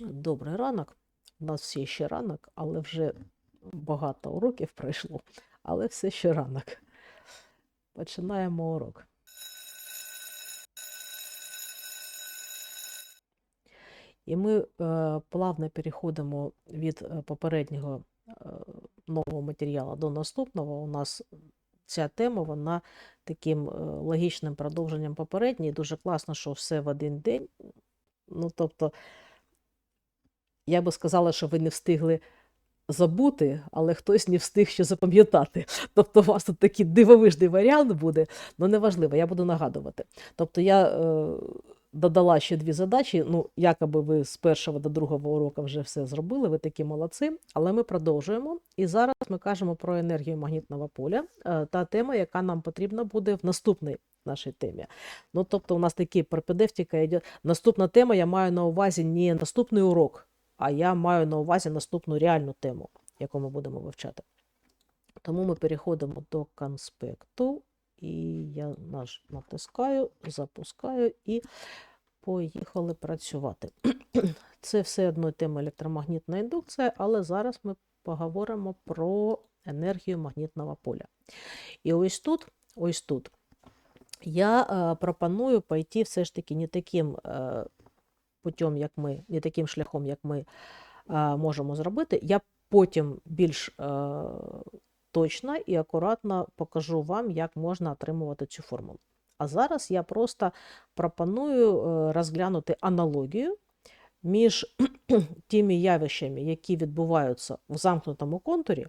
Добрий ранок. У нас всі ще ранок, але вже багато уроків пройшло, але все ще ранок. Починаємо урок. І ми е, плавно переходимо від е, попереднього е, нового матеріалу до наступного. У нас ця тема, вона таким е, логічним продовженням попередньої. Дуже класно, що все в один день. Ну, тобто, я би сказала, що ви не встигли забути, але хтось не встиг ще запам'ятати. Тобто, у вас тут такий дивовижний варіант буде, але неважливо, я буду нагадувати. Тобто, я е, додала ще дві задачі. Ну, якоби ви з першого до другого уроку вже все зробили, ви такі молодці, але ми продовжуємо. І зараз ми кажемо про енергію магнітного поля, е, та тема, яка нам потрібна буде в наступній нашій темі. Ну, тобто, у нас такі пропедевтика йде. Наступна тема, я маю на увазі не наступний урок, а я маю на увазі наступну реальну тему, яку ми будемо вивчати. Тому ми переходимо до конспекту, і я наш натискаю, запускаю і поїхали працювати. Це все одно тема електромагнітна індукція, але зараз ми поговоримо про енергію магнітного поля. І ось тут, ось тут я е, пропоную пойти все ж таки не таким е, путем, як ми, не таким шляхом, як ми можемо зробити. Я потім більш е, точно і акуратно покажу вам, як можна отримувати цю формулу. А зараз я просто пропоную е, розглянути аналогію між тими явищами, які відбуваються в замкнутому контурі,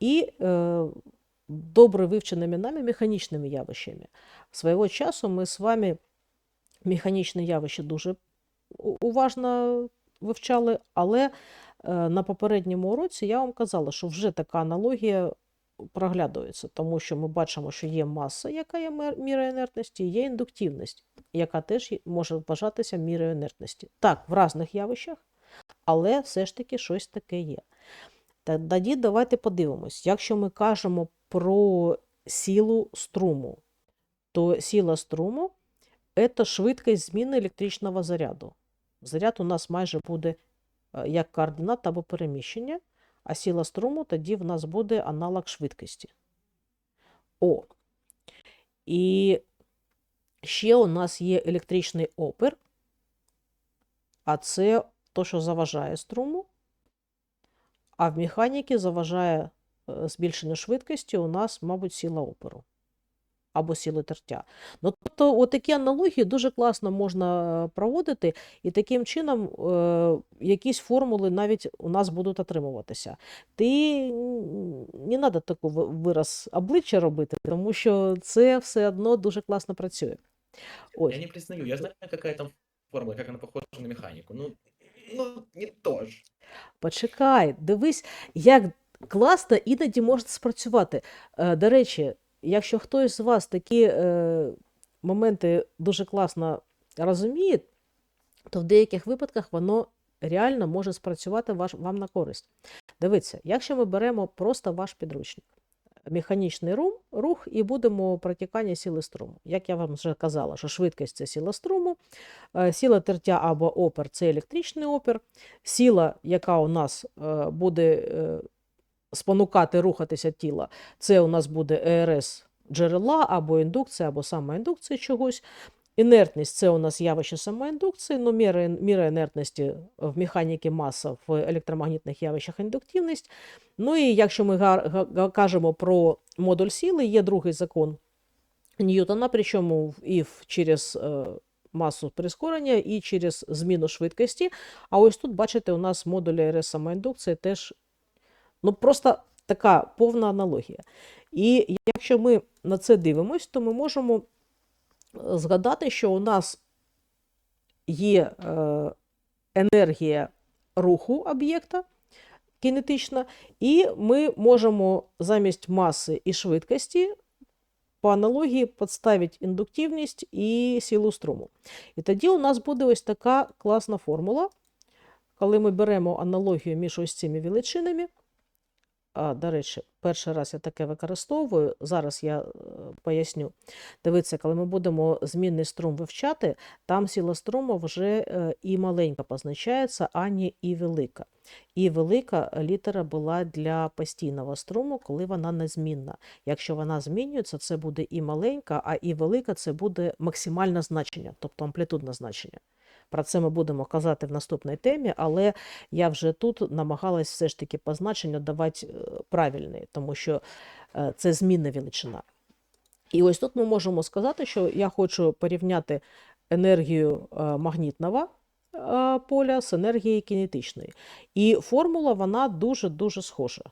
і е, добре вивченими нами механічними явищами. Свого часу ми з вами механічне явище дуже уважно вивчали, але е, на попередньому уроці я вам казала, що вже така аналогія проглядується, тому що ми бачимо, що є маса, яка є мірою інертності, є індуктивність, яка теж може вважатися мірою інертності. Так, в різних явищах, але все ж таки щось таке є. Тоді давайте подивимось, якщо ми кажемо про силу струму, то сила струму це швидкість зміни електричного заряду. Заряд у нас майже буде е, як координата або переміщення, а сила струму тоді в нас буде аналог швидкості. О. І ще у нас є електричний опір, а це то, що заважає струму. А в механіці заважає е, збільшенню швидкості у нас, мабуть, сила опору або сили тертя. Ну, тобто, от такі аналогії дуже класно можна е, проводити, і таким чином е, якісь формули навіть у нас будуть отримуватися. Ти не треба таку вираз обличчя робити, тому що це все одно дуже класно працює. Ось. Я не признаю, я знаю, какая там формула, как она похожа на механику. Ну, ну не то ж. Почекай, дивись, як класно іноді може спрацювати. Е, До речі, якщо хтось з вас такі е, моменти дуже класно розуміє, то в деяких випадках воно реально може спрацювати ваш, вам на користь. Дивіться, якщо ми беремо просто ваш підручник, механічний рум, рух і будемо протікання сили струму. Як я вам вже казала, що швидкість це сила струму, е, сила тертя або опір це електричний опір, сила, яка у нас е, буде е, спонукати рухатися тіла, це у нас буде ЕРС джерела або індукція, або самоіндукція чогось. Інертність це у нас явище самоіндукції, ну, міра, міра інертності в механіці маса, в електромагнітних явищах індуктивність. Ну і якщо ми кажемо про модуль сили, є другий закон Ньютона, причому і через е, масу прискорення, і через зміну швидкості. А ось тут, бачите, у нас модуль РС самоіндукції теж ну, просто така повна аналогія. І якщо ми на це дивимось, то ми можемо е, згадати, що у нас є е, енергія руху об'єкта кінетична, і ми можемо замість маси і швидкості по аналогії підставити індуктивність і силу струму. І тоді у нас буде ось така класна формула, коли ми беремо аналогію між ось цими величинами. А, до речі, перший раз я таке використовую. Зараз я е, поясню. Дивіться, коли ми будемо змінний струм вивчати, там сила струму вже е, і маленька позначається, а не і велика. І велика літера була для постійного струму, коли вона незмінна. Якщо вона змінюється, це буде і маленька, а і велика це буде максимальне значення, тобто амплітудне значення. Про це ми будемо казати в наступній темі, але я вже тут намагалась все ж таки позначення давати е, правильні, тому що е, це змінна величина. І ось тут ми можемо сказати, що я хочу порівняти енергію е, магнітного поля з енергією кінетичної. І формула вона дуже-дуже схожа.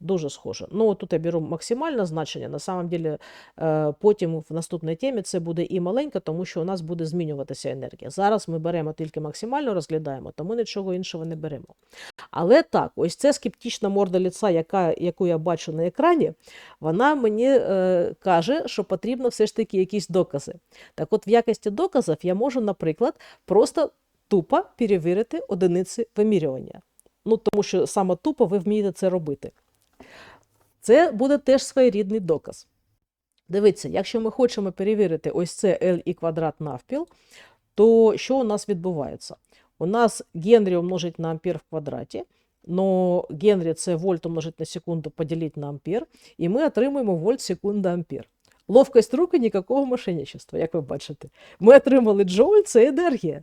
Дуже схожа. Ну, тут я беру максимальне значення. На самом деле, е, потім в наступній темі це буде і маленька, тому що у нас буде змінюватися енергія. Зараз ми беремо тільки максимально розглядаємо, тому нічого іншого не беремо. Але так, ось ця скептична морда ліца, яка, яку я бачу на екрані, вона мені е, каже, що потрібно все ж таки якісь докази. Так от, в якості доказів я можу, наприклад, просто тупо перевірити одиниці вимірювання. Ну, тому що саме тупо ви вмієте це робити. Це буде теж своєрідний доказ. Дивіться, якщо ми хочемо перевірити ось це L і квадрат навпіл, то що у нас відбувається? У нас Генрі умножить на ампер в квадраті, но Генрі це вольт умножить на секунду поділити на ампер, і ми отримуємо вольт, секунда, ампер. Ловкость руки ніякого мошенничества, як ви бачите. Ми отримали джоуль, це енергія.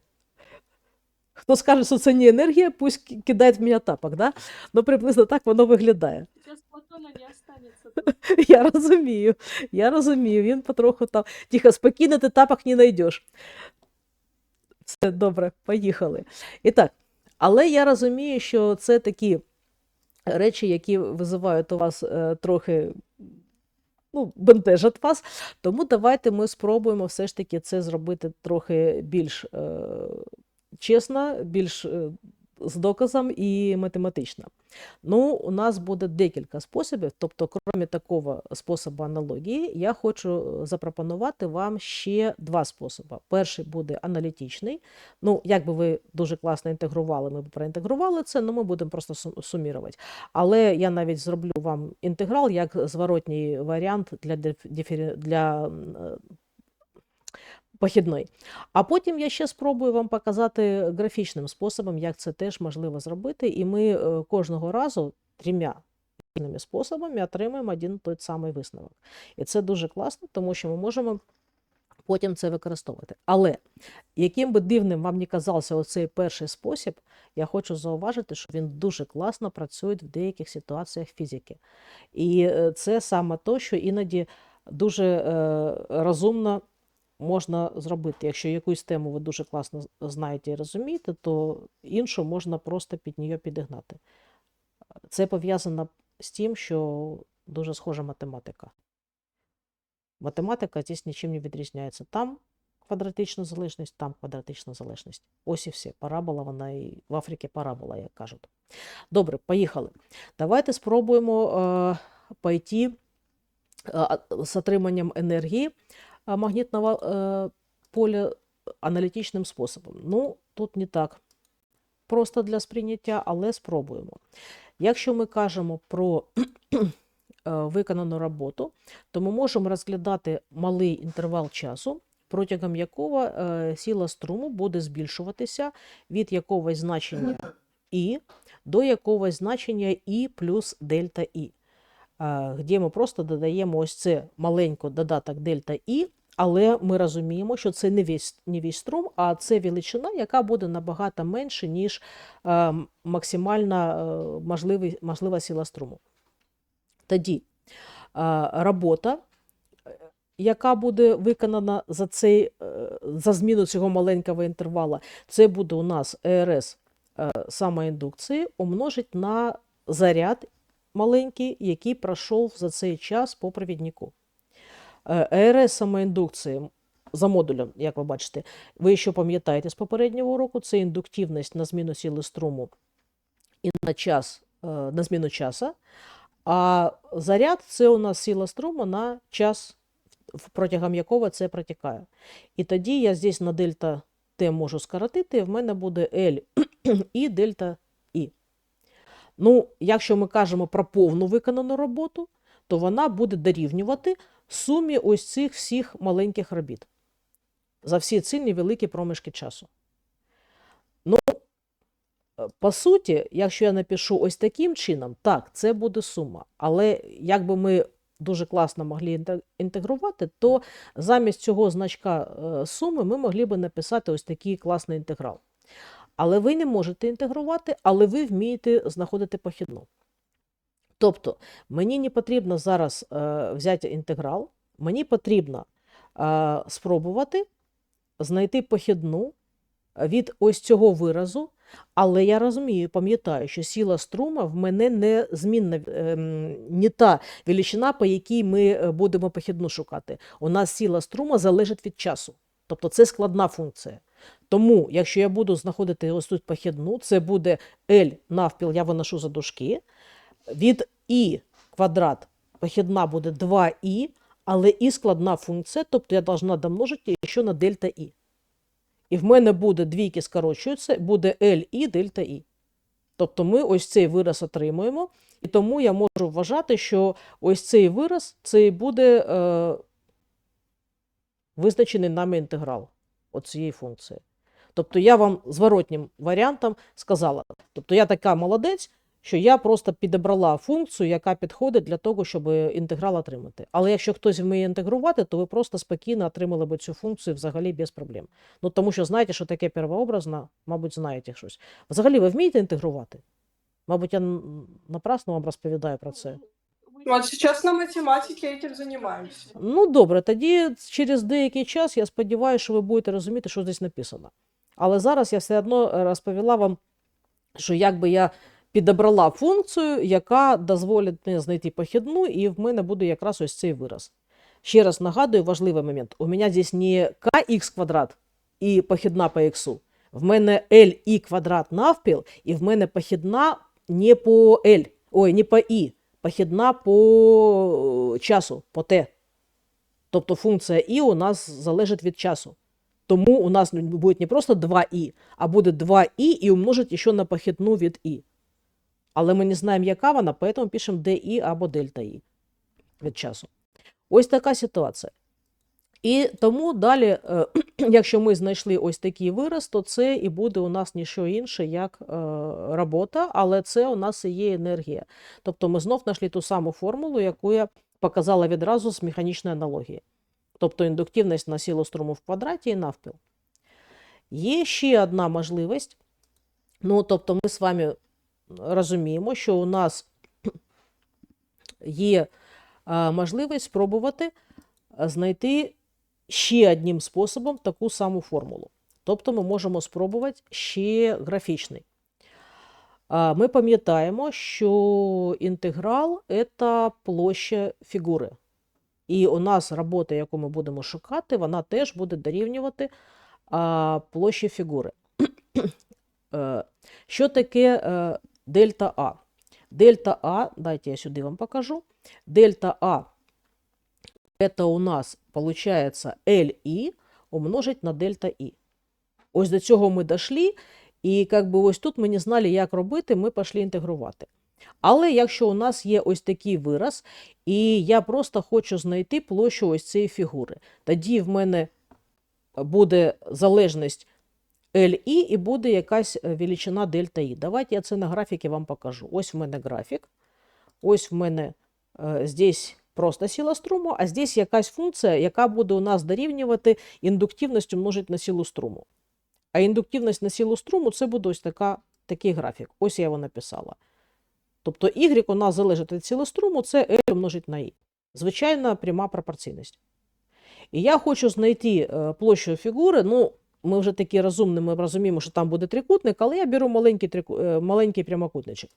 Хто скаже, що це не енергія, пусть кидає в мене тапок, да? ну приблизно так воно виглядає. Я розумію, я розумію, він потроху там. Тихо, спокійно, ти тапок не знайдеш. Все добре, поїхали. І так, але я розумію, що це такі речі, які визивають у вас е, трохи. Ну, бентежать вас, тому давайте ми спробуємо все ж таки це зробити трохи більш е, чесно, більш е, з доказом і математично. Ну, у нас буде декілька способів. Тобто, крім такого способу аналогії, я хочу е, запропонувати вам ще два способи. Перший буде аналітичний. Ну, якби ви дуже класно інтегрували, ми б проінтегрували це, ну ми будемо просто сумірувати. Але я навіть зроблю вам інтеграл як зворотній варіант для, для м, похідної. А потім я ще спробую вам показати графічним способом, як це теж можливо зробити. І ми е, кожного разу трьома різними способами отримуємо один той самий висновок. І це дуже класно, тому що ми можемо потім це використовувати. Але яким би дивним вам не казався оцей перший спосіб, я хочу зауважити, що він дуже класно працює в деяких ситуаціях фізики. І е, це саме то, що іноді дуже е, розумно можна зробити. Якщо якусь тему ви дуже класно знаєте і розумієте, то іншу можна просто під неї підігнати. Це пов'язано з тим, що дуже схожа математика. Математика здесь нічим не відрізняється. Там квадратична залежність, там квадратична залежність. Ось і все. Парабола, вона і в Африці парабола, як кажуть. Добре, поїхали. Давайте спробуємо е, пойти е, з отриманням енергії а, магнітного е, поля аналітичним способом. Ну, тут не так просто для сприйняття, але спробуємо. Якщо ми кажемо про е, виконану роботу, то ми можемо розглядати малий інтервал часу, протягом якого е, сила струму буде збільшуватися від якогось значення І до якогось значення І плюс дельта І де ми просто додаємо ось це маленько додаток дельта І, але ми розуміємо, що це не весь, не весь струм, а це величина, яка буде набагато менше, ніж е, максимальна е, можливий, можлива сила струму. Тоді е, робота, е, яка буде виконана за, цей, е, за зміну цього маленького інтервала, це буде у нас ЕРС е, самоіндукції умножить на заряд маленький, який пройшов за цей час по провіднику. Е, ЕРС самоіндукції за модулем, як ви бачите, ви ще пам'ятаєте з попереднього уроку, це індуктивність на зміну сили струму і на час, е, на зміну часу. А заряд це у нас сила струму на час, протягом якого це протікає. І тоді я здесь на дельта Т можу скоротити, і в мене буде L і дельта. Ну, якщо ми кажемо про повну виконану роботу, то вона буде дорівнювати сумі ось цих всіх маленьких робіт за всі ці невеликі проміжки часу. Ну, е, по суті, якщо я напишу ось таким чином, так, це буде сума. Але якби ми дуже класно могли інтегрувати, то замість цього значка е, суми ми могли би написати ось такий класний інтеграл. Але ви не можете інтегрувати, але ви вмієте знаходити похідну. Тобто, мені не потрібно зараз е, взяти інтеграл, мені потрібно е, спробувати знайти похідну від ось цього виразу, але я розумію, пам'ятаю, що сила струма в мене не змінна, ем, не та величина, по якій ми е, будемо похідну шукати. У нас сила струма залежить від часу. Тобто це складна функція. Тому, якщо я буду знаходити ось тут похідну, це буде L навпіл, я виношу за дужки, від і квадрат похідна буде 2і, але і складна функція, тобто я должна домножити ще на дельта і. І в мене буде двійки скорочуються, буде L і дельта і. Тобто ми ось цей вираз отримуємо, і тому я можу вважати, що ось цей вираз це буде е, визначений нами інтеграл цієї функції. Тобто я вам зворотнім варіантом сказала. Тобто я така молодець, що я просто підібрала функцію, яка підходить для того, щоб інтеграл отримати. Але якщо хтось вміє інтегрувати, то ви просто спокійно отримали б цю функцію взагалі без проблем. Ну тому що знаєте, що таке первообразна, мабуть, знаєте щось. Взагалі, ви вмієте інтегрувати? Мабуть, я напрасно вам розповідаю про це. Вы Вот сейчас на математике этим занимаемся. Ну, добре, тоді через деякий час я сподіваюся, що ви будете розуміти, що здесь написано. Але зараз я все одно е, розповіла вам, що якби я підібрала функцію, яка дозволить мені знайти похідну, і в мене буде якраз ось цей вираз. Ще раз нагадую важливий момент. У мене здесь не kx квадрат і похідна по x. В мене li квадрат навпіл, і в мене похідна не по L, ой, не по i, похідна по е, часу, по t. Тобто функція і у нас залежить від часу. Тому у нас буде не просто 2і, а буде 2і і умножить ще на похідну від і. Але ми не знаємо, яка вона, тому пишемо ДІ або дельта і від часу. Ось така ситуація. І тому далі, е, якщо ми знайшли ось такий вираз, то це і буде у нас ніщо інше, як е, робота, але це у нас і є енергія. Тобто ми знов знайшли ту саму формулу, яку я показала відразу з механічної аналогії. Тобто індуктивність на силу струму в квадраті і навпіл. Є ще одна можливість. Ну, тобто, ми з вами розуміємо, що у нас є е, можливість спробувати знайти ще одним способом таку саму формулу. Тобто ми можемо спробувати ще графічний. Ми пам'ятаємо, що інтеграл це площа фігури. І у нас робота, яку ми будемо шукати, вона теж буде дорівнювати площі фігури. Е, Що таке е, дельта А? Дельта А, дайте я сюди вам покажу. Дельта А это у нас получается LI умножить на дельта І. Ось до цього ми дійшли, і как би ось тут ми не знали, як робити, ми пішли інтегрувати. Але якщо у нас є ось такий вираз, і я просто хочу знайти площу ось цієї фігури, тоді в мене буде залежність LI і буде якась е, величина дельта І. Давайте я це на графіки вам покажу. Ось в мене графік, ось в мене е, здесь просто сила струму, а здесь якась функція, яка буде у нас дорівнювати індуктивність умножить на силу струму. А індуктивність на силу струму це буде ось така, такий графік. Ось я його написала. Тобто y у нас залежить від сили струму, це L умножить на I. Звичайна пряма пропорційність. І я хочу знайти е, площу фігури. Ну, ми вже такі розумні, ми розуміємо, що там буде трикутник, але я беру маленький, е, маленький прямокутничок.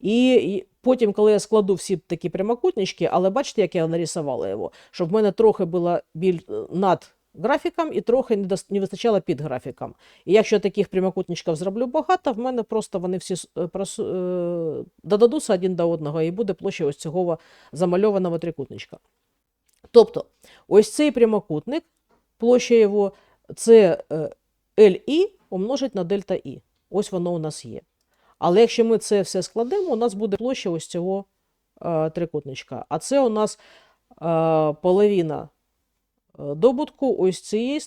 І, потім, коли я складу всі такі прямокутнички, але бачите, як я нарисувала його, щоб в мене трохи було біль е, над графіком і трохи не, дос- не вистачало під графіком. І якщо таких прямокутничків зроблю багато, в мене просто вони всі е, прос- е, додадуться один до одного, і буде площа ось цього замальованого трикутничка. Тобто, ось цей прямокутник, площа його, це е, LI умножить на дельта І. Ось воно у нас є. Але якщо ми це все складемо, у нас буде площа ось цього е, трикутничка. А це у нас е, половина добутку ось цієї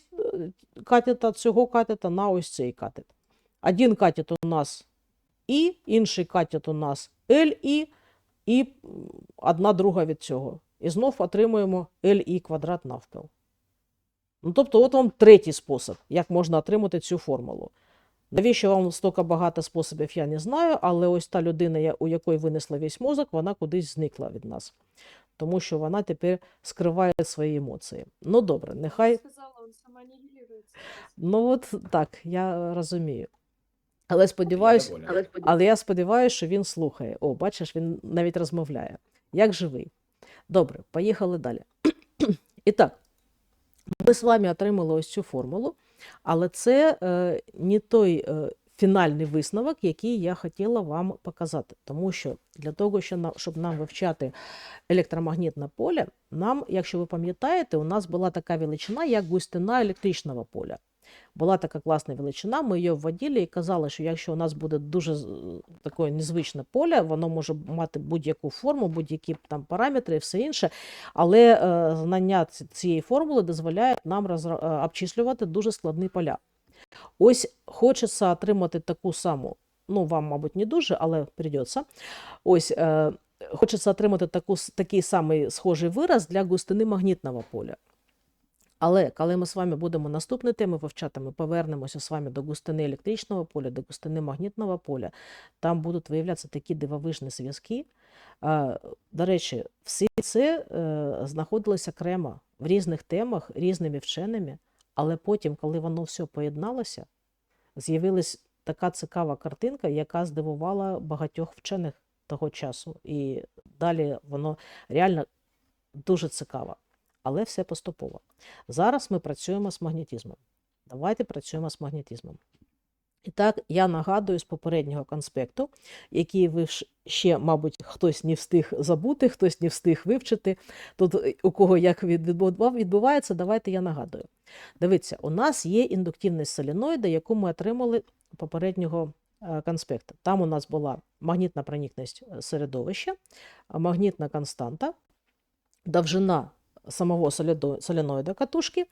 катета, цього катета на ось цей катет. Один катет у нас І, інший катет у нас LI і одна друга від цього. І знов отримуємо LI квадрат навпіл. Ну, тобто, от вам третій спосіб, як можна отримати цю формулу. Навіщо вам стільки багато способів, я не знаю, але ось та людина, у якої винесла весь мозок, вона кудись зникла від нас. Тому що вона тепер скриває свої емоції. Ну добре, нехай. Сказала. Ну от так, я розумію. Але сподіваюся, але я сподіваюся, що він слухає. О, бачиш, він навіть розмовляє. Як живий. Добре, поїхали далі. І так, ми з вами отримали ось цю формулу, але це е, не той е, фінальний висновок, який я хотіла вам показати. Тому що для того, щоб нам вивчати електромагнітне поле, нам, якщо ви пам'ятаєте, у нас була така величина, як густина електричного поля. Була така класна величина, ми її вводили і казали, що якщо у нас буде дуже таке незвичне поле, воно може мати будь-яку форму, будь-які там параметри і все інше, але е, знання цієї формули дозволяє нам розра- е, обчислювати дуже складні поля. Ось хочеться отримати таку саму, ну вам, мабуть, не дуже, але придеться. Ось е, хочеться отримати таку, такий самий схожий вираз для густини магнітного поля. Але коли ми з вами будемо наступні теми вивчати, ми повернемося з вами до густини електричного поля, до густини магнітного поля. Там будуть виявлятися такі дивовижні зв'язки. До речі, всі це е, знаходилося окремо в різних темах, різними вченими, але потім, коли воно все поєдналося, з'явилась така цікава картинка, яка здивувала багатьох вчених того часу. І далі воно реально дуже цікаво. Але все поступово. Зараз ми працюємо з магнетизмом. Давайте працюємо з магнетизмом. І так, я нагадую з попереднього конспекту, який ви ще, мабуть, хтось не встиг забути, хтось не встиг вивчити. Тут е, у кого як відбувається, давайте я нагадую. Дивіться, у нас є індуктивність соленоїда, яку ми отримали попереднього е, конспекту. Там у нас була магнітна проникність е, середовища, магнітна константа, довжина самого соленоїда катушки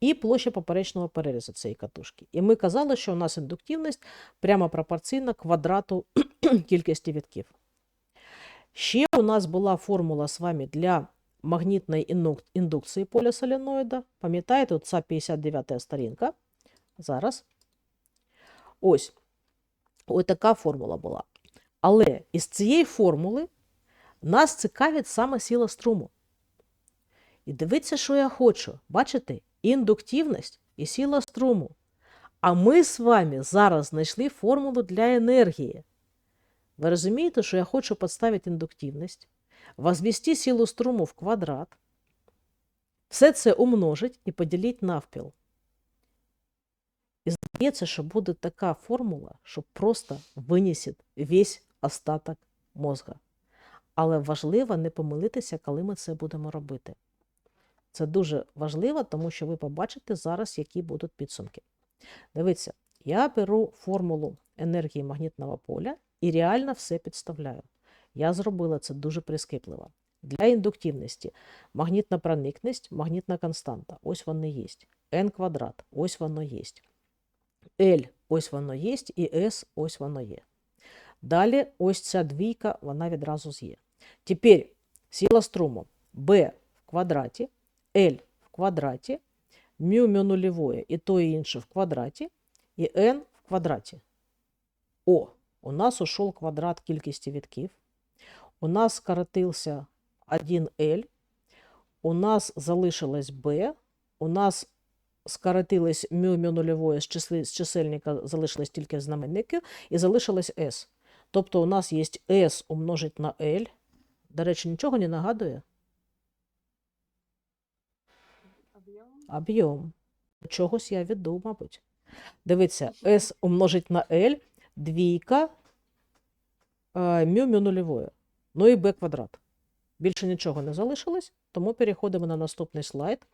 і площа поперечного перерізу цієї катушки. І ми казали, що у нас індуктивність прямо пропорційна квадрату кількості вітків. Ще у нас була формула з вами для магнітної індукції поля соленоїда. Пам'ятаєте, це 59 сторінка. Зараз. Ось. Ось така формула була. Але із цієї формули нас цікавить саме сила струму. І дивіться, що я хочу. Бачите? Індуктивність і сила струму. А ми з вами зараз знайшли формулу для енергії. Ви розумієте, що я хочу підставити індуктивність, возвести силу струму в квадрат, все це умножить і поділити навпіл. І здається, що буде така формула, що просто винесить весь остаток мозга. Але важливо не помилитися, коли ми це будемо робити. Це дуже важливо, тому що ви побачите зараз, які будуть підсумки. Дивіться, я беру формулу енергії магнітного поля і реально все підставляю. Я зробила це дуже прискіпливо. Для індуктивності магнітна проникність, магнітна константа. Ось вони є. n квадрат, ось воно є. L, ось воно є, і S, ось воно є. Далі ось ця двійка, вона відразу є. Тепер сила струму B в квадраті, L в квадраті, мю мю нульовое і то і інше в квадраті, і n в квадраті. О, у нас ушов квадрат кількості вітків. У нас скоротився 1L, у нас залишилось B, у нас скоротилось мю мю нульовое з, числи, з чисельника залишилось тільки знаменники, і залишилось S. Тобто у нас є S умножить на L. До речі, нічого не нагадує. Об'єм. Чогось я веду, мабуть. Дивіться, S умножить на L, двійка, е, мю мю нульовое. Ну і b квадрат. Більше нічого не залишилось, тому переходимо на наступний слайд.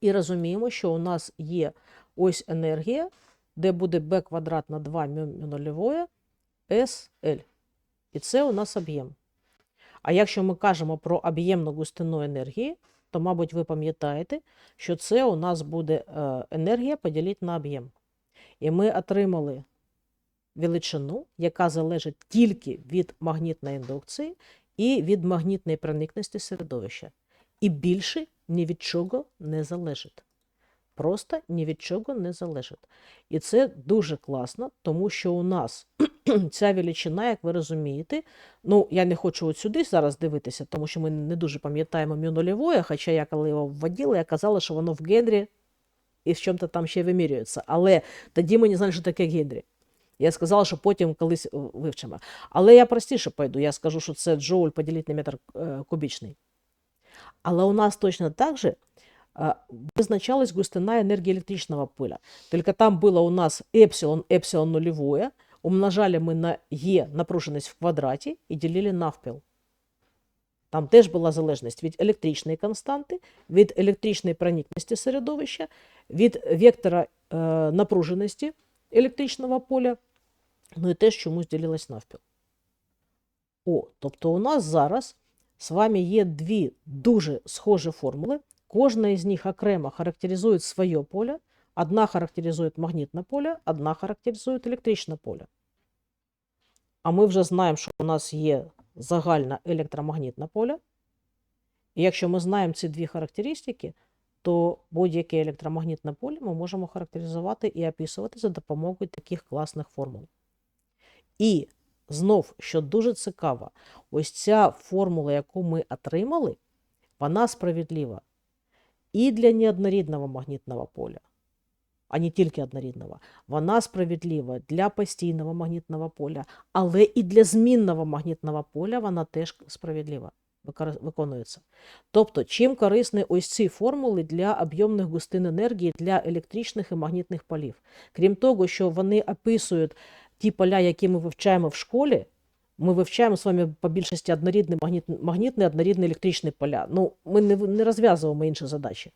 І розуміємо, що у нас є ось енергія, де буде b квадрат на 2 мю мю нульовое, SL. І це у нас об'єм. А якщо ми кажемо про об'ємну густину енергії, то, мабуть, ви пам'ятаєте, що це у нас буде е, енергія поділити на об'єм. І ми отримали величину, яка залежить тільки від магнітної індукції і від магнітної проникності середовища. І більше ні від чого не залежить. Просто ні від чого не залежить. І це дуже класно, тому що у нас ця величина, як ви розумієте, ну я не хочу от сюди зараз дивитися, тому що ми не дуже пам'ятаємо мю нульовое, хоча я коли його вводила, я казала, що воно в Генрі і в чому-то там ще вимірюється. Але тоді ми не знали, що таке Генрі. Я сказала, що потім колись е, вивчимо. Але я простіше пойду, я скажу, що це джоуль поділити на метр е, кубічний. Але у нас точно так же а, визначалась густина энергии электричного поля. Только там было у нас эпсилон, эпсилон нулевое, умножали мы на Е напруженість в квадраті і ділили навпіл. Там теж була залежність від електричної константи, від електричної проникності середовища, від вектора е, напруженості електричного поля, ну і теж чомусь ділилось навпіл. О, тобто у нас зараз з вами є дві дуже схожі формули. Кожна із них окремо характеризує своє поле. Одна характеризує магнітне поле, одна характеризує електричне поле. А ми вже знаємо, що у нас є загальне електромагнітне поле. І якщо ми знаємо ці дві характеристики, то будь-яке електромагнітне поле ми можемо характеризувати і описувати за допомогою таких класних формул. І знов, що дуже цікаво, ось ця формула, яку ми отримали, вона справедлива і для неоднорідного магнітного поля, а не тільки однорідного. Вона справедлива для постійного магнітного поля, але і для змінного магнітного поля вона теж справедлива, виконується. Тобто, чим корисні ось ці формули для об'ємних густин енергії для електричних і магнітних полів? Крім того, що вони описують ті поля, які ми вивчаємо в школі, ми вивчаємо з вами по більшості однорідні магнітні, магнітні, однорідні електричні поля. Ну, ми не, не розв'язуємо інші задачі.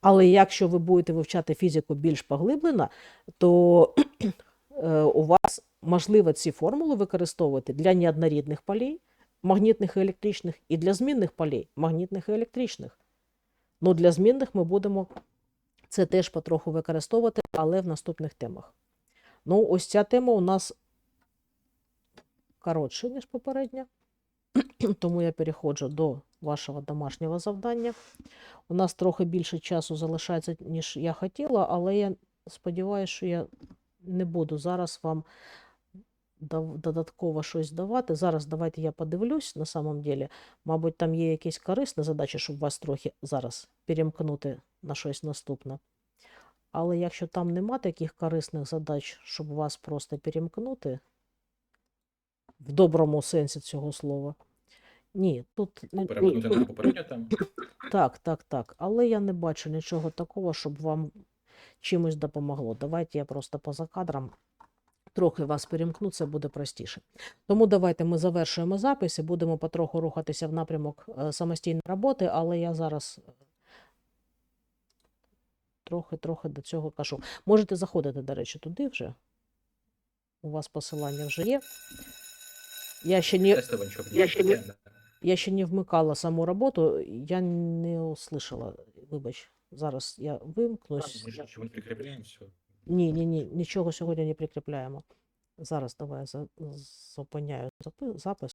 Але якщо ви будете вивчати фізику більш поглиблено, то е, у вас можливо ці формули використовувати для неоднорідних полей, магнітних і електричних, і для змінних полей, магнітних і електричних. Ну, для змінних ми будемо це теж потроху використовувати, але в наступних темах. Ну, ось ця тема у нас коротша, ніж попередня. Тому я переходжу до вашого домашнього завдання. У нас трохи більше часу залишається, ніж я хотіла, але я сподіваюся, що я не буду зараз вам додатково щось давати. Зараз давайте я подивлюсь на самом деле. Мабуть, там є якісь корисні задачі, щоб вас трохи зараз перемкнути на щось наступне. Але якщо там нема таких корисних задач, щоб вас просто перемкнути, в доброму сенсі цього слова. Ні, тут Перемкнути на попередню тему. так, так, так. Але я не бачу нічого такого, щоб вам чимось допомогло. Давайте я просто поза кадром трохи вас перемкну, це буде простіше. Тому давайте ми завершуємо запис і будемо потроху рухатися в напрямок е, самостійної роботи, але я зараз е, трохи-трохи до цього кажу. Можете заходити, до речі, туди вже. У вас посилання вже є. Я ще не, я ще не... я ще не вмикала саму роботу, я не услышала. Вибач, зараз я вимкнусь. Ми ж нічого не прикріпляємо, все. Ні, ні, ні, нічого сьогодні не прикріпляємо. Зараз давай я зупиняю запис.